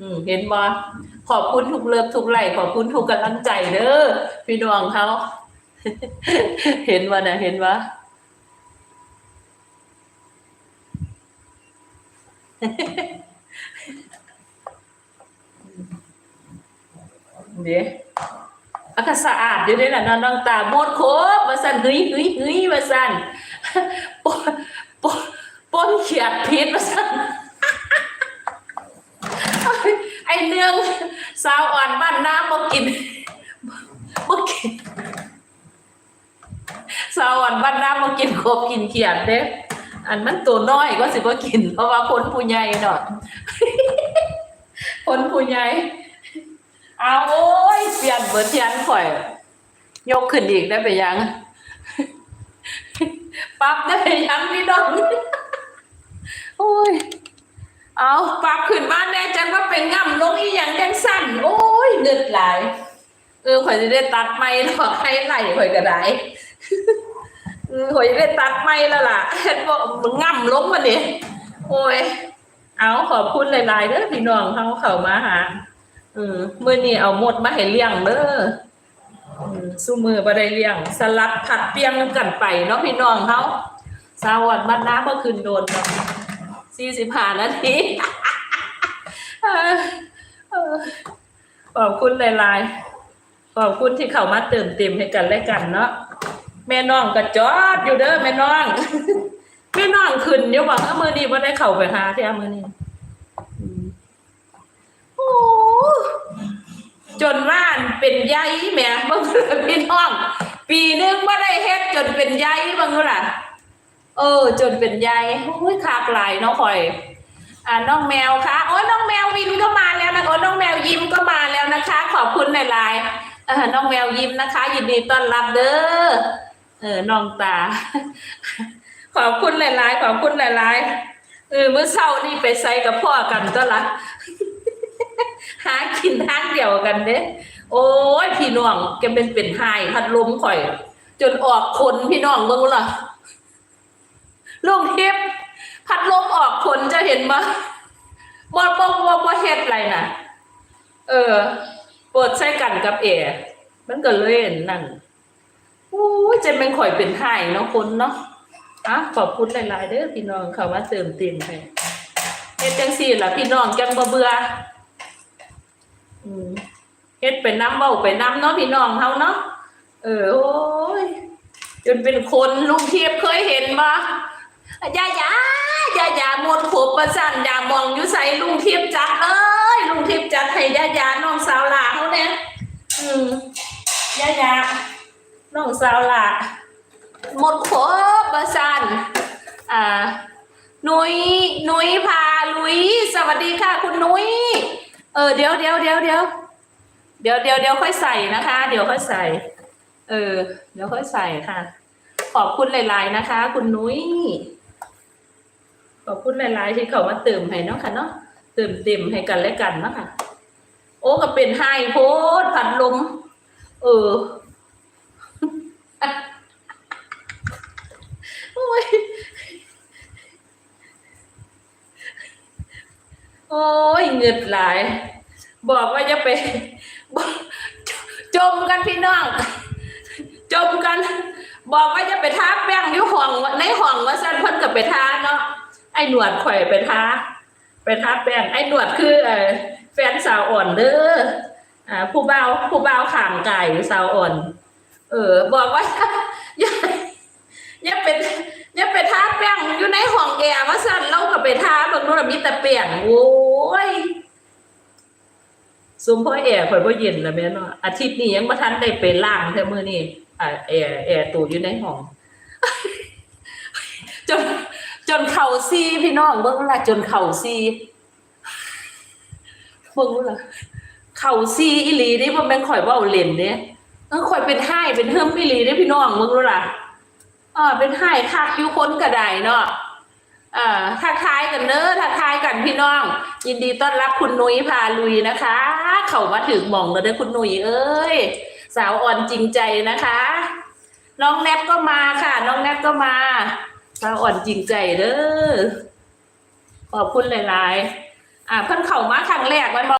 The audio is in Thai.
อืมเห็นบ่ขอบคุณทุกเลิฟทุกไหลขอบคุณทุกกำลังใจเด้อพี่น้องเขาเห็นว่านะเห็นว่าเดี๋ยวอากาศสะอาดอยู่ด้วยนะน้องน้องตาโมดโคบมาสั่นเฮ้ยเฮ้ยเฮ้ยมาสั่นปนปนเขียดพิษมาสั่น เนืองสาวอ่อนบ้านน้ำมากินมากินสาวอ่อนบ้านน้ำมากินโคบกินเขียดเด้อันมันตัวน้อยก็สิบ่กิน เพราะว่าคนผู้ใหญ่เนาะคนผู้ใหญ่เอาโอ้ยเปลี่ยนเบิดเทียนข่อย ยกขึ้นอีกได้ไปยังปั๊บได้ไปยังพี่น้องโอ้ยเอาปรับขึ้นมาแน่ จังว่าเป็นง่ำลงอีหยังจังสั่นโอ้ยเงิดหลาย เออข่อยจะได้ตัดไม้ดอกให้ไหลข่อยก็ได้เออข่อยจะได้ตัดไม้แล้วล่ะเห็นบ่ง่ำลงมาเนี่ยโอ้ย เอาขอบคุณหลายๆเด้อพี่น้องเขาเข้ามาหาเออเมื้อนี้เอาหมดมาให้เลี้ยงเด้ออืมสู้มือบ่ได้เลี้ยง สลัดผัดเปียงกันไปเนาะพี่น้องเขาสวัสดีบ้านน้าเมื่อคืนโดนสี่สิบห้านาที ขอบคุณหลายๆขอบคุณที่เข้ามาเติมเต็มให้กันและกันเนาะแม่น้องก็จอดอยู่เด้อแม่น้องแม่น้องขึ้นเดี๋ยวบอกว่ามือนี้ว่าได้เข้าไปหาที่อามือนี้อืมโอ้จนว่านเป็นใยแหม่บางคนพี่น้อง ปีหนึงว่าได้เฮ็ดจนเป็นใยบางคนล่เออ จนเป็นใยโอ้ยคากลายเนาะคอย อ่าน้องแมวคะโอ้ยน้องแมววินก็มาแล้วนะโอ้น้องแมวยิ้มก็มาแล้วนะคะ ขอบคุณหลายๆเออน้องแมวยิ้มนะคะ ยินดีต้อนรับเด้อเออน้องตา ขอบคุณหลายๆ ขอบคุณหลายๆเออเมื่อเช้านี่ไปใส่กับพ่อกันก็ละหากินทางเดียวกันเด้โอ้ยพี่น้องแกเป็นเป็นไห้พัดลมข่อย จนออกคนพี่น้องเบิ่งล่ะลุงทิพ พัดลมออกผลจะเห็นบ่บ่บ่บ่บ่เฮ็ดอะไรนะเออเปิดใช้กันกับแอร์มันก็เลยนั่นโอ้ยจะเป็นข่อยเป็นไห้เนาะคนเนาะอะขอบคุณหลายๆเด้อพี่น้องเข้ามาเติมเต็มให้เฮ็ดจังซี่ล่ะพี่น้องจังบ่เบื่ออืมเฮ็ดไปน้ำเว้าไปน้ำเนาะพี่น้องเฮาเนาะเออโอ้ยจนเป็นคนลุงเทียบเคยเห็นบ่ ยายายายาหมดขบประสันยามองอยู่ใส่ลุงเทียบจัดเอ้ยลุงเทียบจัดให้ยายาน้องสาวหลาเขาเนี่ยอืมยายาน้องสาวหลาหมดขบประสันอ่าหนุยหนุยพาลุย สวัสดีค่ะคุณหนุยเออเดี๋ยวเดี๋ยวเดี๋ยวเดี๋ยวเดี๋ยวเดี๋ยวเดี๋ยวค่อยใส่นะคะ เดี๋ยวค่อยใส่ เออ เดี๋ยวค่อยใส่ค่ะ ขอบคุณหลาย ๆ นะคะ คุณนุ้ย ขอบคุณหลาย ๆ ที่เขามาเติมให้เนาะค่ะเนาะเติมเต็มให้กันและกันเนาะค่ะ โอ้ก็เป็นไฮโพดผัดลมเออโอ้ยโอ้ยเงืดหลาย บอกว่าจะไปจมกันพี่น้องจมกัน บอกว่าจะไปทาแป้งอยู่ห้องในห้องว่าซั่นพิ่นก็ไปทาเนาะ อ้หนวดข่อยไปท้าไปท้าแป้งไอ้หนวดคือเออแฟนสาวอ่อนเด้ออ่าผู้เบาผู้เบาข้างกายสาวอ่อน เออ บอกว่าอย่าอย่าเป็นอย่าไปท้าแป้งอยู่ในห้องแอร์ว่าซั่นเราก็ไปท้าบิ่งดูแล้วมีแต่แป้งโอ้ยซุ้มพ่อแอร์ข่อยบ่เย็นแล้วแม่เนาะอาทิตย์นี้ยังบ่ทันได้ไปล้างแท้มื้อนี้อ่าแอร์แอร์ตูอยู่ในห้อง จนเข่าซีพี่น้องเบิ่งละจนเข่าซีเบิ่งละเข่าซีอีหลีนี่บ่แม่นข่อยว้าเล่นเด้เออข่อยเป็นไห้เป็นเฮิมอีหลีเด้พี่น้องเบิ่งดูล่ะอ่าเป็นไห้คักอยู่คนก็ไดเนาะอ่าทักทายกันเด้อทักทายกันพี่น้อง ยินดีต้อนรับคุณนุ้ยพาลุยนะคะ เข้ามาถึงมองแล้วเด้อคุณนุ้ยเอ้ยสาวอ่อนจริงใจนะคะ น้องแนบก็มาค่ะ น้องแนบก็มา สาวอ่อนจริงใจเด้อขอบคุณหลายอ่าเพิ่นเข้ามาครั้งแรกมันบ่